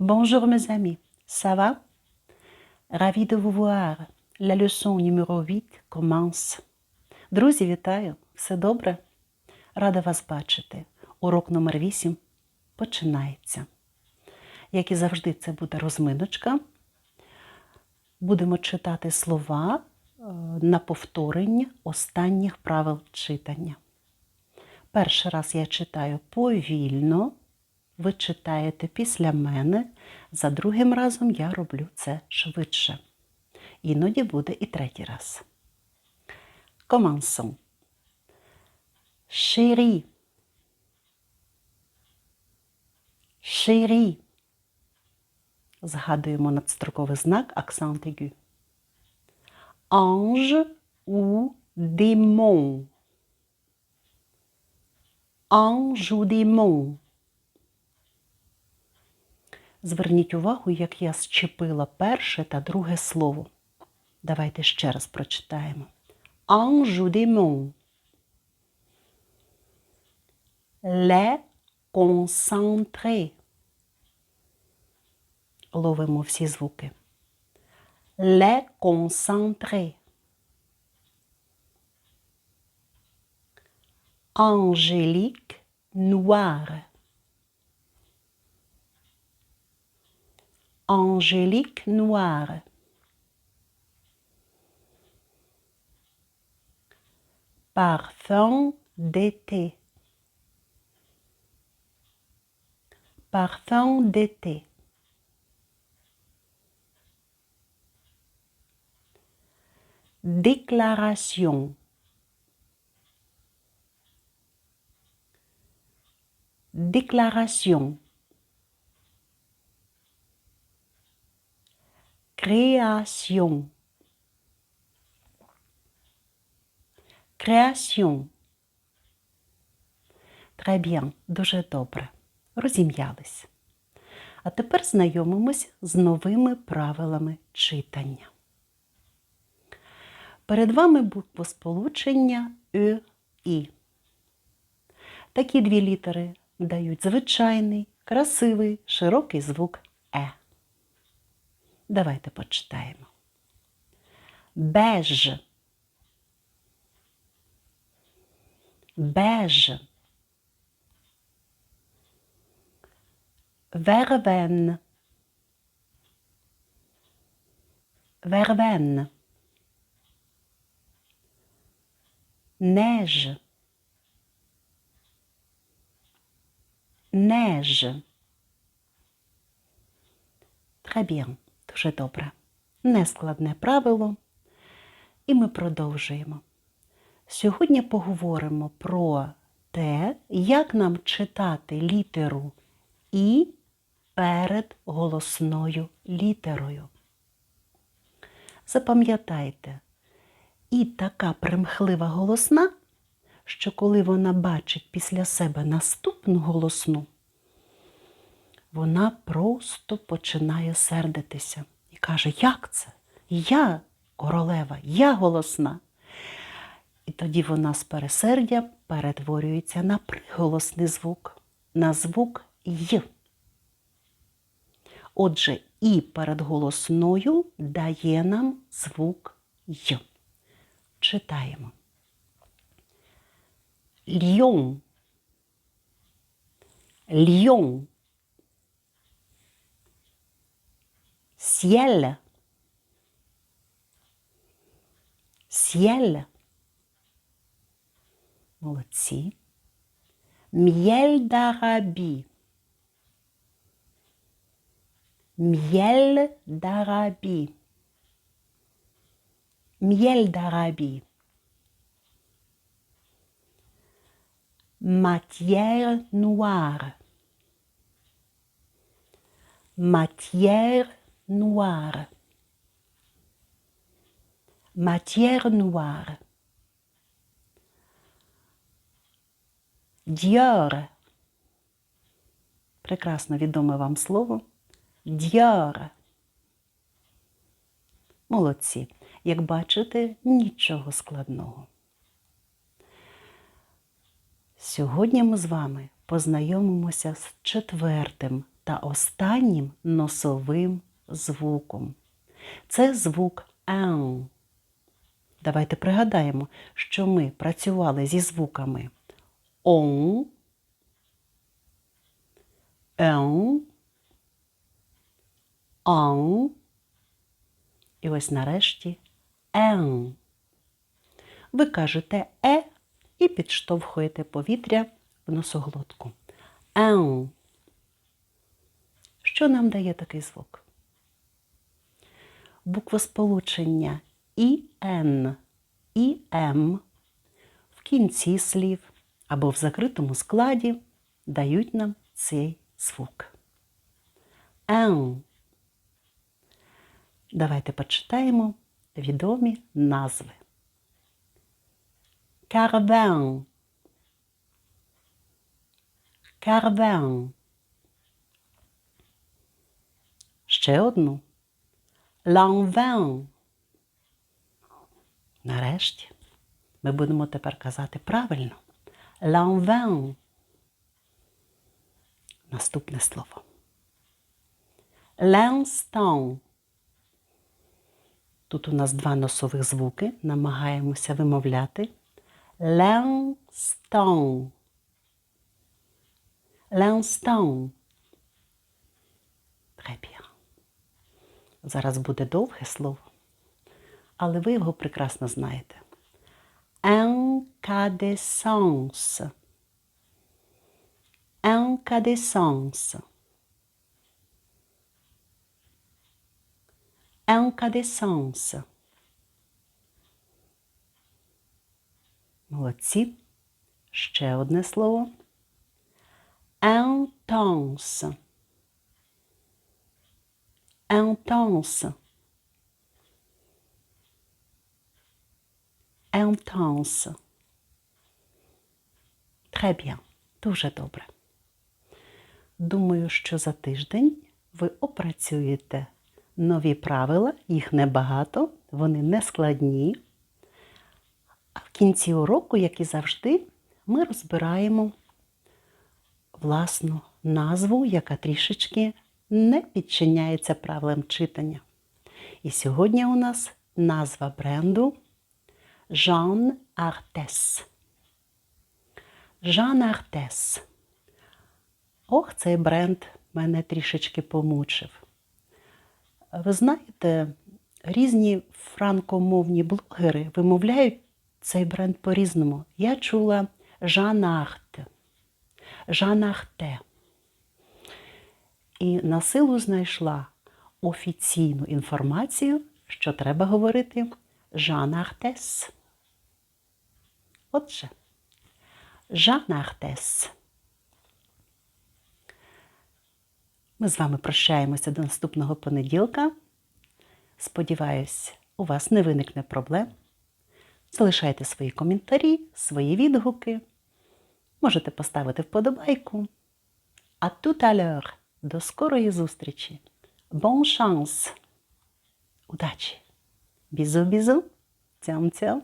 Bonjour mes amis, ça va? Ravi de vous voir. La leçon numéro 8 commence. Друзі, вітаю! Все добре? Рада вас бачити. Урок номер 8 починається. Як і завжди, це буде розминочка. Будемо читати слова е, на повторення останніх правил читання. Перший раз я читаю повільно, ви читаєте після мене. За другим разом я роблю це швидше. Іноді буде і третій раз. Commençons. Chérie. Chérie. Згадуємо надстроковий знак акцент aigu. Ange ou démon. Ange ou démon. Зверніть увагу, як я зчепила перше та друге слово. Давайте ще раз прочитаємо. Démon. Les concentré. Ловимо всі звуки. Les concentré. Angélique noire. Angélique noire. Parfum d'été. Parfum d'été. Déclaration. Déclaration. Création. Création. Très bien, дуже добре. Розім'ялись. А тепер знайомимось з новими правилами читання. Перед вами буквосполучення Ю І. Такі дві літери дають звичайний, красивий, широкий звук Е. Давайте почитаємо. Беж. Беж. Verven. Verven. Neige. Neige. Très bien. Дуже добре. Нескладне правило. І ми продовжуємо. Сьогодні поговоримо про те, як нам читати літеру І перед голосною літерою. Запам'ятайте, і така примхлива голосна, що коли вона бачить після себе наступну голосну, вона просто починає сердитися і каже, як це? Я королева, я голосна. І тоді вона з пересердя перетворюється на приголосний звук, на звук Й. Отже, І перед голосною дає нам звук Й. Читаємо. Льйон. Льйон. Ciel. Ciel. Молодці. Miel d'Arabie. Miel d'Arabie. Miel d'Arabie. Matière noire. Matière noire. Matière noire. Dior. Прекрасно відоме вам слово. Dior. Молодці. Як бачите, нічого складного. Сьогодні ми з вами познайомимося з четвертим та останнім носовим звуком. Це звук «н». Давайте пригадаємо, що ми працювали зі звуками «он», «ен», «ан» і ось нарешті «ен». Ви кажете «е» і підштовхуєте повітря в носоглотку. «Ен». Що нам дає такий звук? Буквосполучення ІН, ІМ в кінці слів або в закритому складі дають нам цей звук. Ен. Давайте почитаємо відомі назви. Карвен. Карвен. Ще одну. Ланвен. Нарешті ми будемо тепер казати правильно. Ланвен. Наступне слово. L'instant. Тут у нас два носових звуки. Намагаємося вимовляти. L'instant. L'instant. Très bien. Зараз буде довге слово, але ви його прекрасно знаєте. Incandescence. Incandescence. Incandescence. Молодці. Ще одне слово. Intense. Intense. Intense. Très bien. Дуже добре. Думаю, що за тиждень ви опрацюєте нові правила, їх небагато, вони не складні. А в кінці уроку, як і завжди, ми розбираємо власну назву, яка трішечки не підчиняється правилам читання. І сьогодні у нас назва бренду Jean Artes. Jean Artes. Ох, цей бренд мене трішечки помучив. Ви знаєте, різні франкомовні блогери вимовляють цей бренд по-різному. Я чула Жан Арт, Жан Арте. І на силу знайшла офіційну інформацію, що треба говорити Жан Артес. Отже, Жан Артес. Ми з вами прощаємося до наступного понеділка. Сподіваюсь, у вас не виникне проблем. Залишайте свої коментарі, свої відгуки. Можете поставити вподобайку. А à l'heure. До скорої зустрічі. Bon chance! Удачі! Бізу-бізу! Цям-цям!